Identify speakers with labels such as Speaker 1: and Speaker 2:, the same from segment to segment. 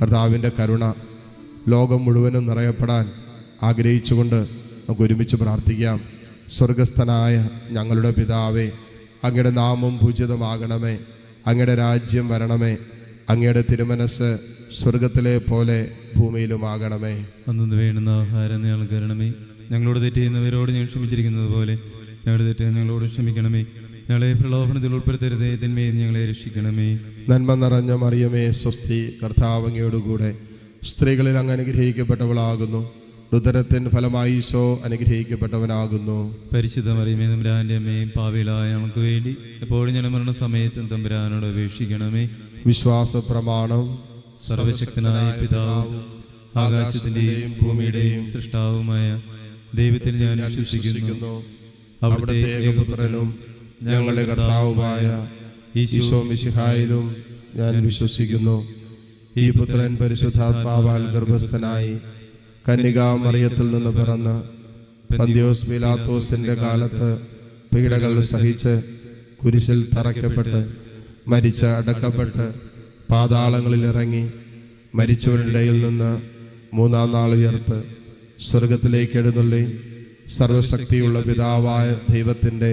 Speaker 1: കർത്താവിന്റെ കരുണ ലോകം മുഴുവനും നിറയപ്പെടാൻ ആഗ്രഹിച്ചുകൊണ്ട് നമുക്ക് ഒരുമിച്ച് പ്രാർത്ഥിക്കാം. സ്വർഗസ്ഥനായ ഞങ്ങളുടെ പിതാവേ അങ്ങയുടെ നാമം പൂജിതമാകണമേ അങ്ങയുടെ രാജ്യം വരണമേ അങ്ങയുടെ തിരുമനസ് സ്വർഗത്തിലെ പോലെ ഭൂമിയിലുമാകണമേ.
Speaker 2: അന്നു വേണ്ടുന്ന ആഹാരം ഞങ്ങൾ കരണമേ ഞങ്ങളോട് തെറ്റ് ചെയ്യുന്നവരോട് ഞങ്ങൾ ക്ഷമിച്ചിരിക്കുന്നത് പോലെ ഞങ്ങളുടെ തെറ്റ് ഞങ്ങളോട് ക്ഷമിക്കണമേ. ഞങ്ങളെ പ്രലോഭനത്തിൽ ഉൾപ്പെടുത്തരുതേ. തിന്മയിൽ ഞങ്ങളെ രക്ഷിക്കണമേ.
Speaker 1: നന്മ നിറഞ്ഞ മറിയമേ സ്വസ്തി കർത്താവങ്ങയോടുകൂടെ സ്ത്രീകളിൽ അങ്ങ് അനുഗ്രഹിക്കപ്പെട്ടവളാകുന്നു. രുദരത്തിൻ ഫലമായി ഈശോ അനുഗ്രഹിക്കപ്പെട്ടവനാകുന്നു.
Speaker 2: പരിശുദ്ധ മറിയമേ തമ്പുരാന്റെ അമ്മയും പാവിലായ ഞങ്ങൾക്ക് വേണ്ടി എപ്പോഴും ഞാൻ മരണസമയത്തും തമ്പുരാനോട് അപേക്ഷിക്കണമേ.
Speaker 1: വിശ്വാസ പ്രമാണം
Speaker 2: സർവശക്തനായ പിതാവ് ആകാശത്തിന്റെയും ഭൂമിയുടെയും സൃഷ്ടാവുമായ ദൈവത്തിൽ ഞാൻ വിശ്വസിക്കുന്നു.
Speaker 1: അവിടുത്തെ ഏകപുത്രനും ഞങ്ങളുടെ കർത്താവുമായ ഈശോ മിശിഹായിലും ഞാൻ വിശ്വസിക്കുന്നു. ഈ പുത്രൻ പരിശുദ്ധാത്മാവാൽ ഗർഭസ്ഥനായി കന്യകാമറിയത്തിൽ നിന്ന് പിറന്ന് പന്തിയോസ് പിലാത്തോസിന്റെ കാലത്ത് പീഡകൾ സഹിച്ച് കുരിശിൽ തറയ്ക്കപ്പെട്ട് മരിച്ച് അടക്കപ്പെട്ട് പാതാളങ്ങളിൽ ഇറങ്ങി മരിച്ചവരുടെയിൽ നിന്ന് മൂന്നാം നാൾ ഉയർത്ത് സ്വർഗത്തിലേക്ക് എഴുന്നള്ളി സർവശക്തിയുള്ള പിതാവായ ദൈവത്തിന്റെ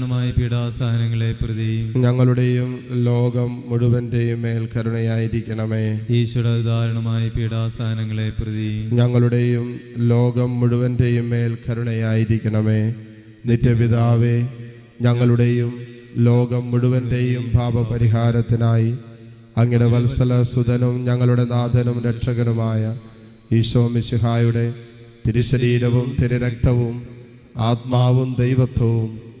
Speaker 2: ഉദാഹരണമായ പീഡാസഹനങ്ങളെ പ്രതി
Speaker 1: ഞങ്ങളുടെയും ലോകം മുഴുവന്റെയും മേൽ കരുണയായിരിക്കണമേ.
Speaker 2: ഈശ്വര ഉദാഹരണമായ പീഡാസഹനങ്ങളെ പ്രതി
Speaker 1: ഞങ്ങളുടെയും ലോകം മുഴുവന്റെയും മേൽ കരുണയായിരിക്കണമേ. നിത്യപിതാവേ ഞങ്ങളുടെയും ലോകം മുഴുവന്റെയും പാപപരിഹാരത്തിനായി അങ്ങയുടെ വത്സല സുതനും ഞങ്ങളുടെ നാഥനും രക്ഷകനുമായ ഈശോ മിശിഹായുടെ തിരുശരീരവും തിരുരക്തവും ആത്മാവും ദൈവത്വവും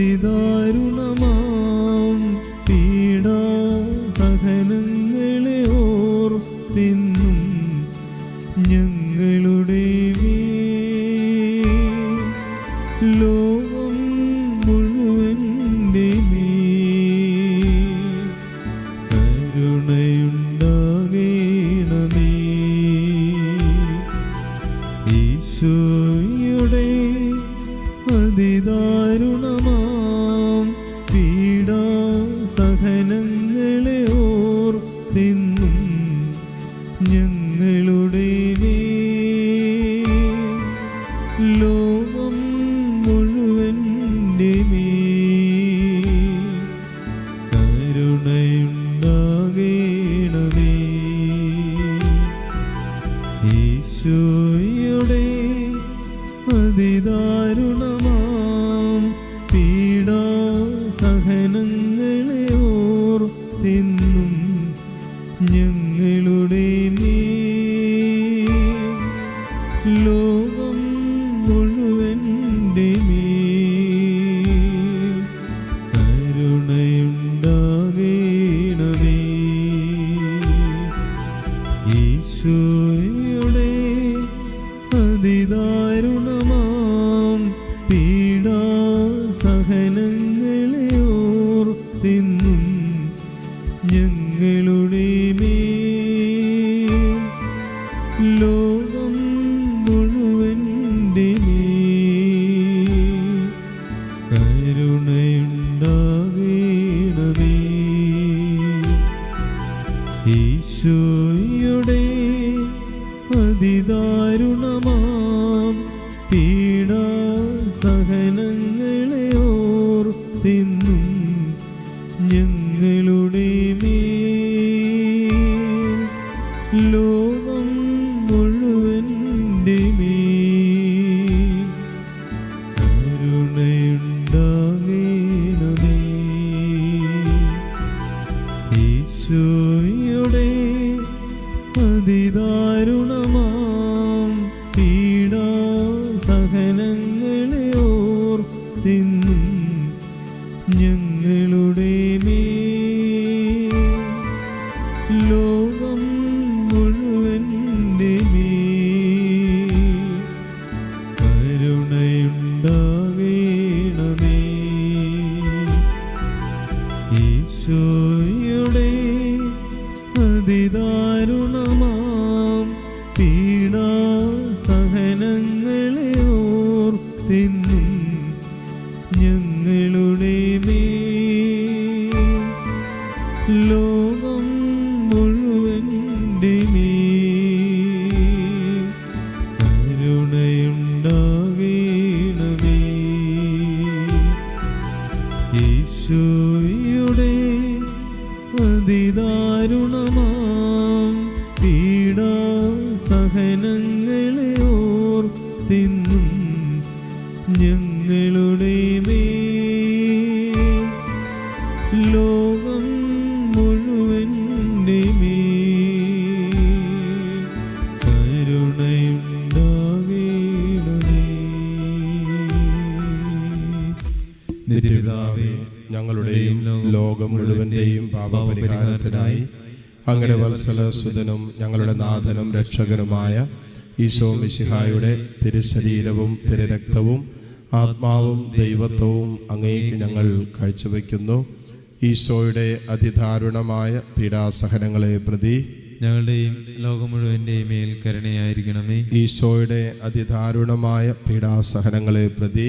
Speaker 2: അതിദാരുണമാം പീഡാ സഹനങ്ങളെ ഓർത്തിന്നും ഞങ്ങളുടെ ലോകം മുഴുവന്റെ കരുണയുണ്ടാകേണമേ. ഈശോ luồng മേഘങ്ങളെ ഓർത്തിന്നും ഞങ്ങളുടെ മേ ലോകം മുഴുവൻ മേ കരുണയുണ്ടാകേണമേ. നിത്യപിതാവേ ഞങ്ങളുടെയും ലോകം മുഴുവന്റെയും
Speaker 1: പാപപരിഹാരത്തിനായി അങ്ങയുടെ വത്സല സുതനും ഞങ്ങളുടെ നാഥനും രക്ഷകനുമായ ഈശോ മിശിഹായുടെ തിരുശരീരവും തിരുരക്തവും ആത്മാവും ദൈവത്വവും അങ്ങേക്ക് ഞങ്ങൾ കാഴ്ചവെക്കുന്നു. ഈശോയുടെ അതിദാരുണമായ പീഡാസഹനങ്ങളെ പ്രതി
Speaker 2: ഞങ്ങളുടെയും ലോകം മുഴുവന്റെയും മേൽ കരുണയായിരിക്കണമേ.
Speaker 1: ഈശോയുടെ അതിദാരുണമായ പീഡാസഹനങ്ങളെ പ്രതി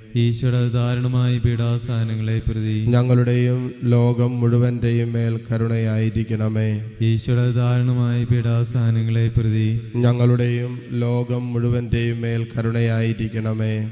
Speaker 2: ഈശോയുടെ ദാരുണമായ പീഡാസഹനങ്ങളെ പ്രതി.
Speaker 1: ഞങ്ങളുടെയും ലോകം മുഴുവന്റെയും മേൽ കരുണയായിരിക്കണമേ.
Speaker 2: ഈശ്വര ദാരുണമായ പീഡാസഹനങ്ങളെ പ്രതി.
Speaker 1: ഞങ്ങളുടെയും ലോകം മുഴുവന്റെയും മേൽ കരുണയായിരിക്കണമേ.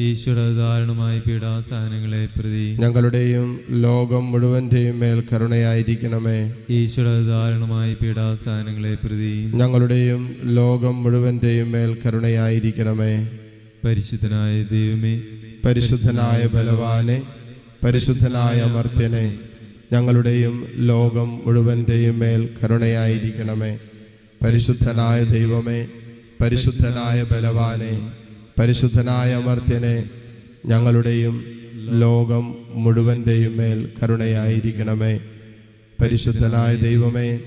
Speaker 2: ഈശോയുടെ ദാരുണമായ പീഡാസഹനങ്ങളെ പ്രതി
Speaker 1: ഞങ്ങളുടെയും ലോകം മുഴുവന്റെയും മേൽ കരുണയായിരിക്കണമേ.
Speaker 2: ഈശ്വര ദാരുണമായ പീഡാസഹനങ്ങളെ പ്രതി
Speaker 1: ഞങ്ങളുടെയും ലോകം മുഴുവന്റെയും മേൽ കരുണയായിരിക്കണമേ.
Speaker 2: പരിശുദ്ധനായ ദൈവമേ
Speaker 1: പരിശുദ്ധനായ ബലവാനെ പരിശുദ്ധനായ അമർത്യനെ ഞങ്ങളുടെയും ലോകം മുഴുവന്റെയും മേൽ കരുണയായിരിക്കണമേ. പരിശുദ്ധനായ ദൈവമേ പരിശുദ്ധനായ ബലവാനെ പരിശുദ്ധനായ അമർത്യനെ ഞങ്ങളുടെയും ലോകം മുഴുവന്റെയും മേൽ കരുണയായിരിക്കണമേ. പരിശുദ്ധനായ ദൈവമേ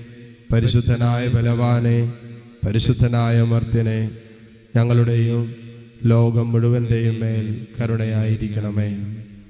Speaker 1: പരിശുദ്ധനായ ബലവാനെ പരിശുദ്ധനായ അമർത്യനെ ഞങ്ങളുടെയും ലോകം മുഴുവന്റെയും മേൽ കരുണയായിരിക്കണമേ.